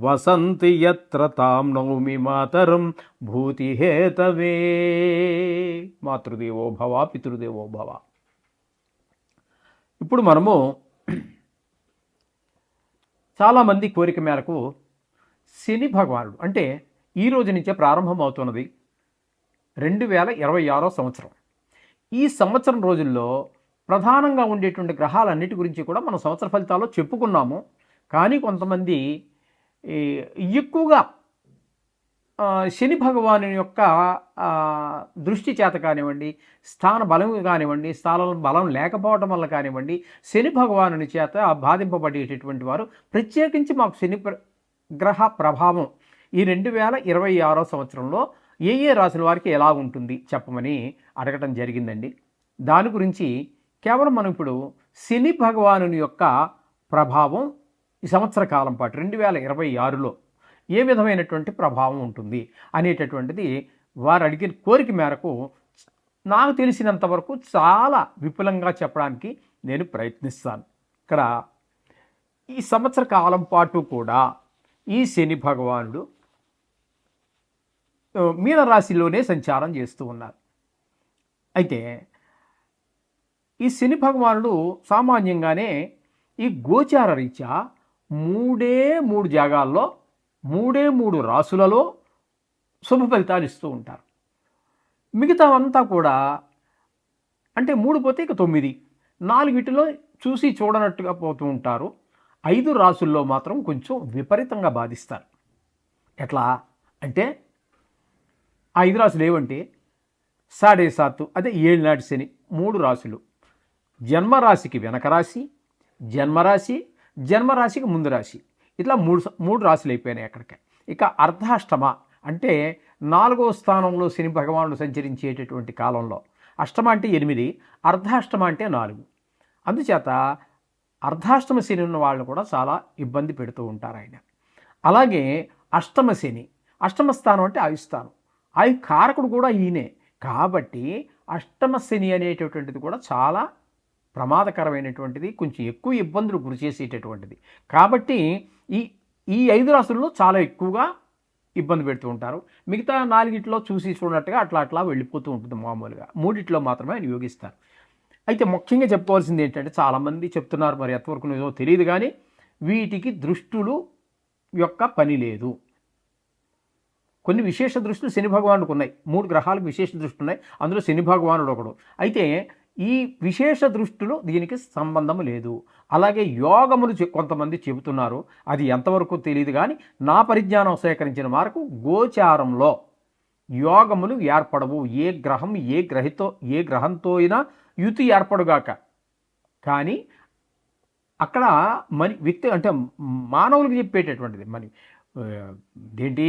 వసంతి యత్ర తాం నౌమి మాతరం భూతిహేతవే. మాతృదేవో భవ పితృదేవో భవ. ఇప్పుడు మనము చాలామంది కోరిక మేరకు శని భగవానుడు అంటే ఈ రోజు నుంచే ప్రారంభమవుతున్నది రెండు వేల ఇరవై ఆరో సంవత్సరం. ఈ సంవత్సరం రోజుల్లో ప్రధానంగా ఉండేటువంటి గ్రహాలన్నిటి గురించి కూడా మనం సంవత్సర ఫలితాల్లో చెప్పుకున్నాము. కానీ కొంతమంది ఎక్కువగా శని భగవాను యొక్క దృష్టి చేత కానివ్వండి స్థాన బలం కానివ్వండి స్థానం బలం లేకపోవడం వల్ల కానివ్వండి శని భగవానుని చేత బాధింపబడేటటువంటి వారు ప్రత్యేకించి మాకు శని ప్ర- గ్రహ ప్రభావం ఈ రెండు వేల ఇరవై ఆరో సంవత్సరంలో ఏ ఏ రాసిన వారికి ఎలా ఉంటుంది చెప్పమని అడగటం జరిగిందండి. దాని గురించి కేవలం మనం ఇప్పుడు శని భగవానుని యొక్క ప్రభావం ఈ సంవత్సర కాలం పాటు రెండు వేల ఇరవై ఆరులో ఏ విధమైనటువంటి ప్రభావం ఉంటుంది అనేటటువంటిది వారు అడిగిన కోరిక మేరకు నాకు తెలిసినంత వరకు చాలా విపులంగా చెప్పడానికి నేను ప్రయత్నిస్తాను. ఇక్కడ ఈ సంవత్సర కాలం పాటు కూడా ఈ శని భగవానుడు మీనరాశిలోనే సంచారం చేస్తూ ఉన్నారు. అయితే ఈ శని భగవానుడు సామాన్యంగానే ఈ గోచార రీత్యా మూడే మూడు జాగాల్లో మూడే మూడు రాసులలో శుభ ఫలితాలు ఇస్తూ ఉంటారు. మిగతా అంతా కూడా అంటే మూడు పోతే ఇక తొమ్మిది. నాలుగిటిలో చూసి చూడనట్టుగా పోతూ ఉంటారు. ఐదు రాసుల్లో మాత్రం కొంచెం విపరీతంగా బాధిస్తారు. ఎట్లా అంటే ఆ ఐదు రాసులు ఏవంటే సాడే సాత్తు అదే ఏళ్ళనాటి శని మూడు రాశులు జన్మరాశికి వెనక రాశి జన్మరాశి జన్మరాశికి ముందు రాశి. ఇట్లా మూడు మూడు రాశులు అయిపోయినాయి అక్కడికి. ఇక అర్ధాష్టమ అంటే నాలుగో స్థానంలో శని భగవానుడు సంచరించేటటువంటి కాలంలో. అష్టమ అంటే ఎనిమిది అర్ధాష్టమ అంటే నాలుగు. అందుచేత అర్ధాష్టమ శని ఉన్న వాళ్ళు కూడా చాలా ఇబ్బంది పెడుతూ ఉంటారు ఆయన. అలాగే అష్టమ శని అష్టమ స్థానం అంటే ఆయుస్థానం ఆయు కారకుడు కూడా ఈయనే. కాబట్టి అష్టమ శని అనేటటువంటిది కూడా చాలా ప్రమాదకరమైనటువంటిది కొంచెం ఎక్కువ ఇబ్బందులు గురి చేసేటటువంటిది. కాబట్టి ఈ ఈ ఐదు రాసుల్లో చాలా ఎక్కువగా ఇబ్బంది పెడుతూ ఉంటారు. మిగతా నాలుగిట్లో చూసి చూడనట్టుగా అట్లా అట్లా వెళ్ళిపోతూ ఉంటుంది మామూలుగా. మూడిట్లో మాత్రమే ఆయన యోగిస్తారు. అయితే ముఖ్యంగా చెప్పుకోవాల్సింది ఏంటంటే చాలామంది చెప్తున్నారు మరి ఎంతవరకు నిజమో తెలియదు కానీ వీటికి దృష్టులు యొక్క పని లేదు. కొన్ని విశేష దృష్టిలు శని భగవానుడికి ఉన్నాయి మూడు గ్రహాలకు విశేష దృష్టి ఉన్నాయి. అందులో శని భగవానుడు ఒకడు అయితే ఈ విశేష దృష్టిలో దీనికి సంబంధం లేదు. అలాగే యోగములు కొంతమంది చెబుతున్నారు. అది ఎంతవరకు తెలియదు కానీ నా పరిజ్ఞానం సేకరించిన మేరకు గోచారంలో యోగములు ఏర్పడవు. ఏ గ్రహం ఏ గ్రహితో ఏ గ్రహంతో అయినా యుతి ఏర్పడుగాక. కానీ అక్కడ మని వ్యక్తి అంటే మానవులకు చెప్పేటటువంటిది. మరి ఏంటి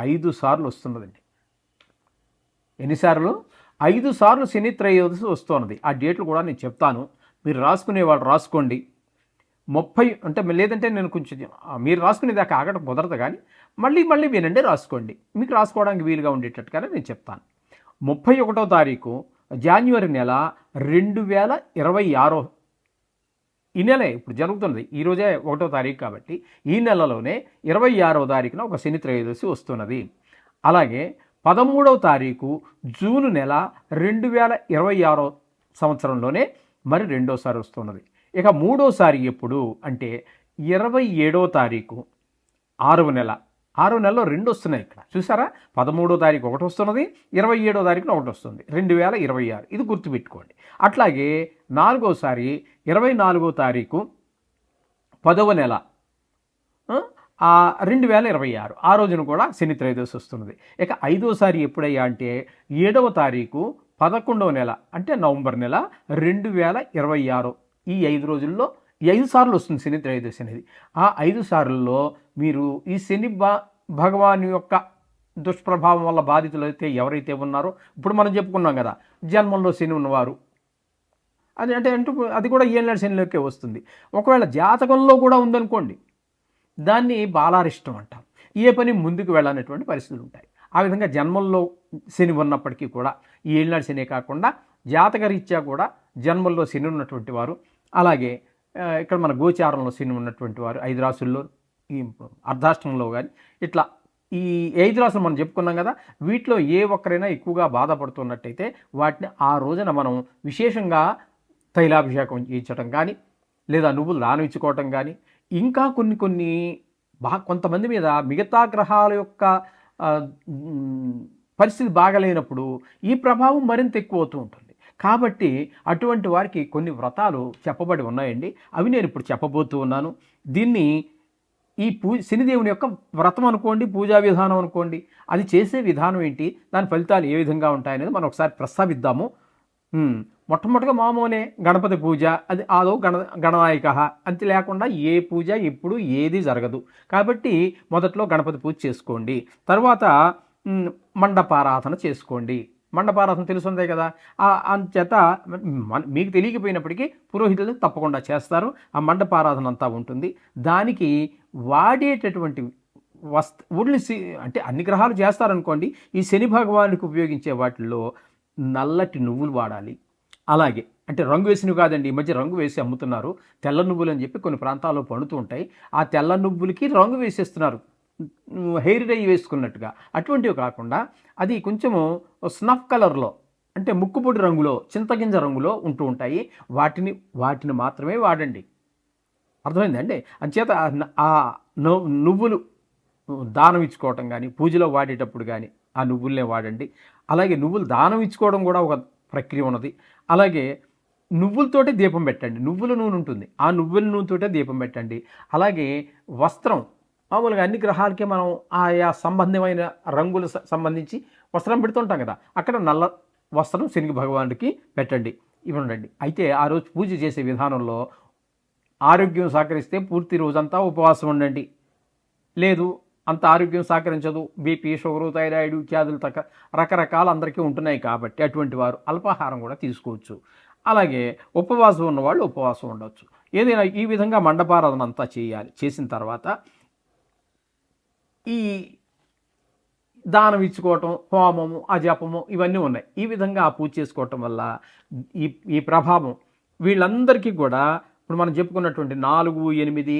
ఐదు సార్లు వస్తున్నదండి. ఎన్నిసార్లు ఐదు సార్లు శని త్రయోదశి వస్తున్నది ఆ డేట్లు కూడా నేను చెప్తాను. మీరు రాసుకునే వాళ్ళు రాసుకోండి. ముప్పై అంటే లేదంటే నేను కొంచెం మీరు రాసుకునే దాకా ఆగడం కుదరదు కానీ మళ్ళీ మళ్ళీ వినండి రాసుకోండి. మీకు రాసుకోవడానికి వీలుగా ఉండేటట్టుగానే నేను చెప్తాను. ముప్పై ఒకటో తారీఖు జాన్యువరి నెల రెండు వేల ఇరవై ఆరో ఈ నెలే ఇప్పుడు జరుగుతున్నది ఈరోజే ఒకటో తారీఖు కాబట్టి ఈ నెలలోనే ఇరవై ఆరో తారీఖున ఒక శని త్రయోదశి వస్తున్నది. అలాగే పదమూడవ తారీఖు జూన్ నెల రెండు వేల ఇరవై ఆరో సంవత్సరంలోనే మరి రెండోసారి వస్తున్నది. ఇక మూడోసారి ఎప్పుడు అంటే ఇరవై ఏడో తారీఖు ఆరవ నెల. ఆరో నెలలో రెండు వస్తున్నాయి ఇక్కడ. చూసారా? పదమూడో తారీఖు ఒకటి వస్తున్నది ఇరవై ఏడో తారీఖున ఒకటి వస్తుంది. రెండు వేల ఇరవై ఆరు. ఇది గుర్తుపెట్టుకోండి. అట్లాగే నాలుగోసారి ఇరవై నాలుగో తారీఖు పదవ నెల రెండు వేల ఇరవై ఆరు. ఆ రోజున కూడా శని త్రయోదశి వస్తున్నది. ఇక ఐదోసారి ఎప్పుడయ్యా అంటే ఏడవ తారీఖు పదకొండవ నెల అంటే నవంబర్ నెల రెండు వేల ఇరవై ఆరు. ఈ ఐదు రోజుల్లో ఈ ఐదు సార్లు వస్తుంది శని త్రయోదశి అనేది. ఆ ఐదు సార్లలో మీరు ఈ శని భ భగవాన్ యొక్క దుష్ప్రభావం వల్ల బాధితులు అయితే ఎవరైతే ఉన్నారో ఇప్పుడు మనం చెప్పుకున్నాం కదా జన్మంలో శని ఉన్నవారు. అది అంటే అంటే అది కూడా ఈఎన్ఆర్ శనిలోకే వస్తుంది. ఒకవేళ జాతకంలో కూడా ఉందనుకోండి దాన్ని బాలారిష్టం అంటాం. ఏ పని ముందుకు వెళ్ళనటువంటి పరిస్థితులు ఉంటాయి. ఆ విధంగా జన్మల్లో శని ఉన్నప్పటికీ కూడా ఈ ఏళ్ళనాడు శని కాకుండా జాతకరీత్యా కూడా జన్మల్లో శని ఉన్నటువంటి వారు అలాగే ఇక్కడ మన గోచారంలో శని ఉన్నటువంటి వారు ఐదు రాసుల్లో ఈ అర్ధాష్టంలో కానీ ఇట్లా ఈ ఐదు రాసులు మనం చెప్పుకున్నాం కదా వీటిలో ఏ ఒక్కరైనా ఎక్కువగా బాధపడుతున్నట్టయితే వాటిని ఆ రోజున మనం విశేషంగా తైలాభిషేకం చేయించడం కానీ లేదా నువ్వులు దానం ఇచ్చుకోవటం కానీ ఇంకా కొన్ని కొన్ని బా కొంతమంది మీద మిగతా గ్రహాల యొక్క పరిస్థితి బాగలేనప్పుడు ఈ ప్రభావం మరింత ఎక్కువ అవుతూ ఉంటుంది. కాబట్టి అటువంటి వారికి కొన్ని వ్రతాలు చెప్పబడి ఉన్నాయండి. అవి నేను ఇప్పుడు చెప్పబోతూ ఉన్నాను. దీన్ని ఈ పూ శనిదేవుని యొక్క వ్రతం అనుకోండి పూజా విధానం అనుకోండి అది చేసే విధానం ఏంటి దాని ఫలితాలు ఏ విధంగా ఉంటాయనేది మనం ఒకసారి ప్రస్తావిద్దాము. మొట్టమొదటిగా మామూనే గణపతి పూజ అది ఆదో గణ గణనాయక అంతే లేకుండా ఏ పూజ ఎప్పుడు ఏది జరగదు. కాబట్టి మొదట్లో గణపతి పూజ చేసుకోండి. తర్వాత మండపారాధన చేసుకోండి. మండపారాధన తెలుసుందే కదా. ఆ అంచేత మీకు తెలియకపోయినప్పటికీ పురోహితులు తప్పకుండా చేస్తారు. ఆ మండపారాధన అంతా ఉంటుంది. దానికి వాడేటటువంటి వస్త ఊళ్ళని అంటే అన్ని గ్రహాలు చేస్తారనుకోండి. ఈ శని భగవానుడికి ఉపయోగించే వాటిల్లో నల్లటి నువ్వులు వాడాలి. అలాగే అంటే రంగు వేసినవి కాదండి ఈ మధ్య రంగు వేసి అమ్ముతున్నారు. తెల్ల నువ్వులు అని చెప్పి కొన్ని ప్రాంతాల్లో పండుతూ ఉంటాయి. ఆ తెల్ల నువ్వులకి రంగు వేసేస్తున్నారు. హెయిర్ డై వేసుకున్నట్టుగా. అటువంటివి కాకుండా అది కొంచెము స్నఫ్ కలర్లో అంటే ముక్కుపొడి రంగులో చింతగింజ రంగులో ఉంటూ ఉంటాయి. వాటిని వాటిని మాత్రమే వాడండి. అర్థమైందండి అంచేత ఆ నువ్వులు దానం ఇచ్చుకోవటం కానీ పూజలో వాడేటప్పుడు కానీ ఆ నువ్వులనే వాడండి. అలాగే నువ్వులు దానం ఇచ్చుకోవడం కూడా ఒక ప్రక్రియ ఉన్నది. అలాగే నువ్వులతోటే దీపం పెట్టండి. నువ్వుల నూనె ఉంటుంది. ఆ నువ్వుల నూనెతోటే దీపం పెట్టండి. అలాగే వస్త్రం. మామూలుగా అన్ని గ్రహాలకే మనం ఆయా సంబంధమైన రంగులు సంబంధించి వస్త్రం పెడుతుంటాం కదా. అక్కడ నల్ల వస్త్రం శని భగవానుడికి పెట్టండి. ఇవ్వండి అయితే ఆ రోజు పూజ చేసే విధానంలో ఆరోగ్యం సహకరిస్తే పూర్తి రోజంతా ఉపవాసం ఉండండి. లేదు అంత ఆరోగ్యం సహకరించదు. బీపీ షుగరు థైరాయిడ్ వ్యాధులు తక్క రకరకాల అందరికీ ఉంటున్నాయి కాబట్టి అటువంటి వారు అల్పాహారం కూడా తీసుకోవచ్చు. అలాగే ఉపవాసం ఉన్నవాళ్ళు ఉపవాసం ఉండవచ్చు ఏదైనా ఈ విధంగా మండపారాధన అంతా చేయాలి. చేసిన తర్వాత ఈ దానం ఇచ్చుకోవటం హోమము అజపము ఇవన్నీ ఉన్నాయి. ఈ విధంగా ఆ పూజ చేసుకోవటం వల్ల ఈ ఈ ప్రభావం వీళ్ళందరికీ కూడా ఇప్పుడు మనం చెప్పుకున్నటువంటి నాలుగు ఎనిమిది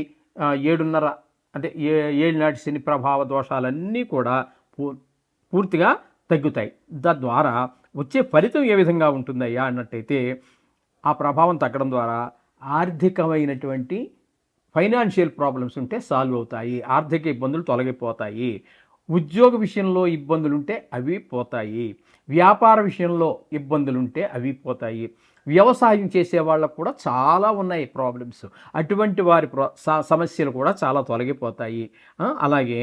ఏడున్నర అంటే ఏ ఏళ్ళనాటి శని ప్రభావ దోషాలన్నీ కూడా పూ పూర్తిగా తగ్గుతాయి. తద్వారా వచ్చే ఫలితం ఏ విధంగా ఉంటుందయ్యా అన్నట్టయితే ఆ ప్రభావం తగ్గడం ద్వారా ఆర్థికమైనటువంటి ఫైనాన్షియల్ ప్రాబ్లమ్స్ ఉంటే సాల్వ్ అవుతాయి ఆర్థిక ఇబ్బందులు తొలగిపోతాయి ఉద్యోగ విషయంలో ఇబ్బందులు ఉంటే అవి పోతాయి వ్యాపార విషయంలో ఇబ్బందులు ఉంటే అవి పోతాయి. వ్యవసాయం చేసే వాళ్ళకు కూడా చాలా ఉన్నాయి ప్రాబ్లమ్స్ అటువంటి వారి ప్రో సమస్యలు కూడా చాలా తొలగిపోతాయి. అలాగే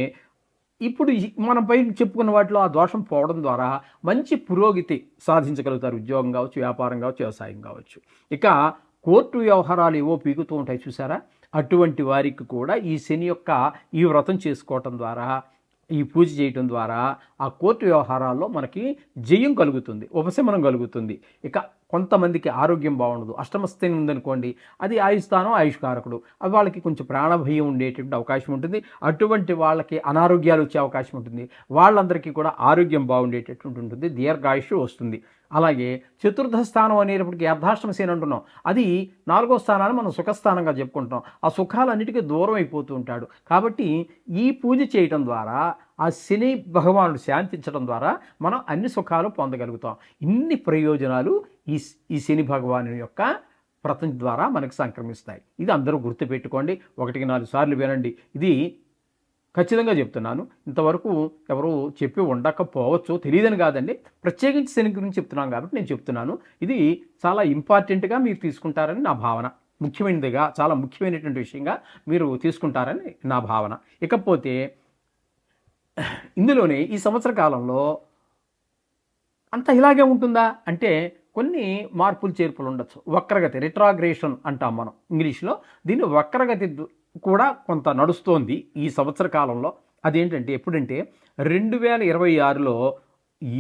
ఇప్పుడు మనం పై చెప్పుకున్న వాటిలో ఆ దోషం పోవడం ద్వారా మంచి పురోగతి సాధించగలుగుతారు. ఉద్యోగం కావచ్చు వ్యాపారం కావచ్చు వ్యవసాయం కావచ్చు. ఇక కోర్టు వ్యవహారాలు ఏవో పీకుతూ ఉంటాయి చూసారా? అటువంటి వారికి కూడా ఈ శని యొక్క ఈ వ్రతం చేసుకోవటం ద్వారా ఈ పూజ చేయటం ద్వారా ఆ కోర్టు వ్యవహారాల్లో మనకి జయం కలుగుతుంది ఉపశమనం కలుగుతుంది. ఇక కొంతమందికి ఆరోగ్యం బాగుండదు. అష్టమస్థిని ఉందనుకోండి అది ఆయుస్థానం ఆయుష్కారకుడు. అవి వాళ్ళకి కొంచెం ప్రాణభయం ఉండేటువంటి అవకాశం ఉంటుంది. అటువంటి వాళ్ళకి అనారోగ్యాలు వచ్చే అవకాశం ఉంటుంది. వాళ్ళందరికీ కూడా ఆరోగ్యం బాగుండేటటువంటి ఉంటుంది. దీర్ఘాయుష్ వస్తుంది. అలాగే చతుర్థ స్థానం అనేటప్పటికి అర్ధాష్టమ శని అంటున్నాం. అది నాలుగో స్థానాన్ని మనం సుఖస్థానంగా చెప్పుకుంటాం ఆ సుఖాలన్నిటికీ దూరం అయిపోతూ ఉంటాడు. కాబట్టి ఈ పూజ చేయటం ద్వారా ఆ శని భగవానుడు శాంతించడం ద్వారా మనం అన్ని సుఖాలు పొందగలుగుతాం. ఇన్ని ప్రయోజనాలు ఈ ఈ శని భగవాను యొక్క వ్రతం ద్వారా మనకు సంక్రమిస్తాయి. ఇది అందరూ గుర్తుపెట్టుకోండి. ఒకటికి నాలుగు సార్లు వినండి. ఇది ఖచ్చితంగా చెప్తున్నాను. ఇంతవరకు ఎవరు చెప్పి ఉండకపోవచ్చు. తెలియదని కాదండి. ప్రత్యేకించి శని గురించి చెప్తున్నాను కాబట్టి నేను చెప్తున్నాను. ఇది చాలా ఇంపార్టెంట్గా మీరు తీసుకుంటారని నా భావన. ముఖ్యమైనదిగా చాలా ముఖ్యమైనటువంటి విషయంగా మీరు తీసుకుంటారని నా భావన. ఇకపోతే ఇందులోనే ఈ సంవత్సర కాలంలో అంత ఇలాగే ఉంటుందా అంటే కొన్ని మార్పులు చేర్పులు ఉండొచ్చు. వక్రగతి రిట్రాగ్రేషన్ అంటాం మనం. ఇంగ్లీష్లో దీన్ని వక్రగతి కూడా కొంత నడుస్తోంది ఈ సంవత్సర కాలంలో. అదేంటంటే ఎప్పుడంటే రెండు వేల ఇరవై ఆరులో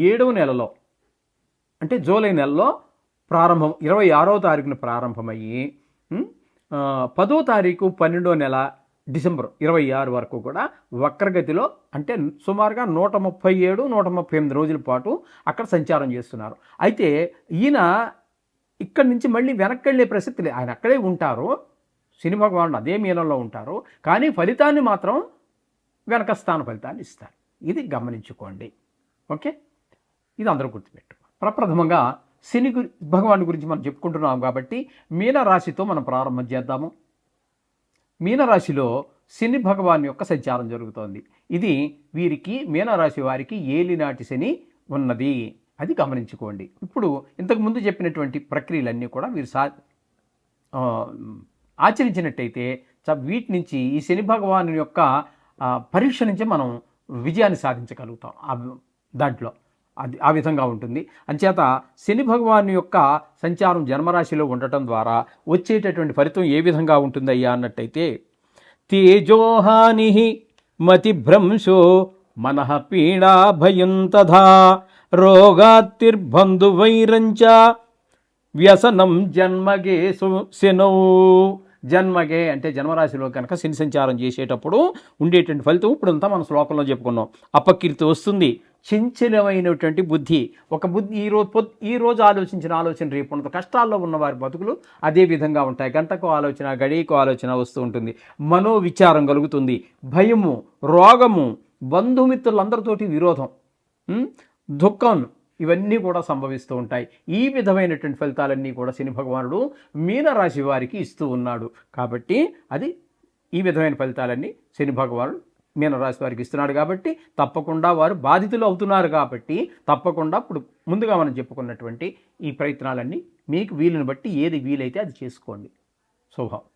ఏడవ నెలలో అంటే జూలై నెలలో ప్రారంభం ఇరవై ఆరో తారీఖున ప్రారంభమయ్యి పదో తారీఖు పన్నెండో నెల డిసెంబర్ ఇరవై ఆరు వరకు కూడా వక్రగతిలో అంటే సుమారుగా నూట ముప్పై ఏడు నూట ముప్పై ఎనిమిది రోజుల పాటు అక్కడ సంచారం చేస్తున్నారు. అయితే ఈయన ఇక్కడి నుంచి మళ్ళీ వెనక్కి వెళ్ళే ప్రసక్తి లేదు ఆయన అక్కడే ఉంటారు శని వాళ్ళు అదే మీనంలో ఉంటారు కానీ ఫలితాన్ని మాత్రం వెనక స్థాన ఫలితాన్ని ఇస్తారు. ఇది గమనించుకోండి. ఓకే? ఇది అందరూ గుర్తుపెట్టు ప్రప్రథమంగా శని గురి భగవాన్ గురించి మనం చెప్పుకుంటున్నాం కాబట్టి మీనరాశితో మనం ప్రారంభం చేద్దాము. మీనరాశిలో శని భగవాన్ యొక్క సంచారం జరుగుతోంది. ఇది వీరికి మీనరాశి వారికి ఏలినాటి శని ఉన్నది. అది గమనించుకోండి. ఇప్పుడు ఇంతకుముందు చెప్పినటువంటి ప్రక్రియలన్నీ కూడా వీరు సా ఆచరించినట్టయితే చ- వీటి నుంచి ఈ శని భగవాను యొక్క పరీక్ష నుంచి మనం విజయాన్ని సాధించగలుగుతాం. దాంట్లో. అది ఆ విధంగా ఉంటుంది. అంచేత శని భగవాన్ యొక్క సంచారం జన్మరాశిలో ఉండటం ద్వారా వచ్చేటటువంటి ఫలితం ఏ విధంగా ఉంటుందయ్యా అన్నట్టయితే తేజోహాని మతిభ్రంశో మనః పీడా భయం తథా రోగాతిర్బంధువైరంచ వ్యసనం జన్మగే శనౌ. జన్మగే అంటే జన్మరాశిలో కనుక శని సంచారం చేసేటప్పుడు ఉండేటువంటి ఫలితం ఇప్పుడంతా మన శ్లోకంలో చెప్పుకున్నాం. అపకీర్తి వస్తుంది. చంచలమైనటువంటి బుద్ధి. ఒక బుద్ధి ఈ రోజు ఈరోజు ఈ రోజు ఆలోచించిన ఆలోచన రేపు ఉన్నత కష్టాల్లో ఉన్న వారి బతుకులు అదే విధంగా ఉంటాయి. గంటకు ఆలోచన గడియకు ఆలోచన వస్తూ ఉంటుంది. మనోవిచారం కలుగుతుంది. భయము రోగము బంధుమిత్రులందరితోటి విరోధం దుఃఖం ఇవన్నీ కూడా సంభవిస్తూ ఉంటాయి. ఈ విధమైనటువంటి ఫలితాలన్నీ కూడా శని భగవానుడు మీనరాశి వారికి ఇస్తూ ఉన్నాడు. కాబట్టి అది ఈ విధమైన ఫలితాలన్నీ శని భగవానుడు మీనరాశి వారికి ఇస్తున్నాడు కాబట్టి తప్పకుండా వారు బాధితులు అవుతున్నారు కాబట్టి తప్పకుండా ఇప్పుడు ముందుగా మనం చెప్పుకున్నటువంటి ఈ ప్రయత్నాలన్నీ మీకు వీలుని బట్టి ఏది వీలైతే అది చేసుకోండి. శుభం.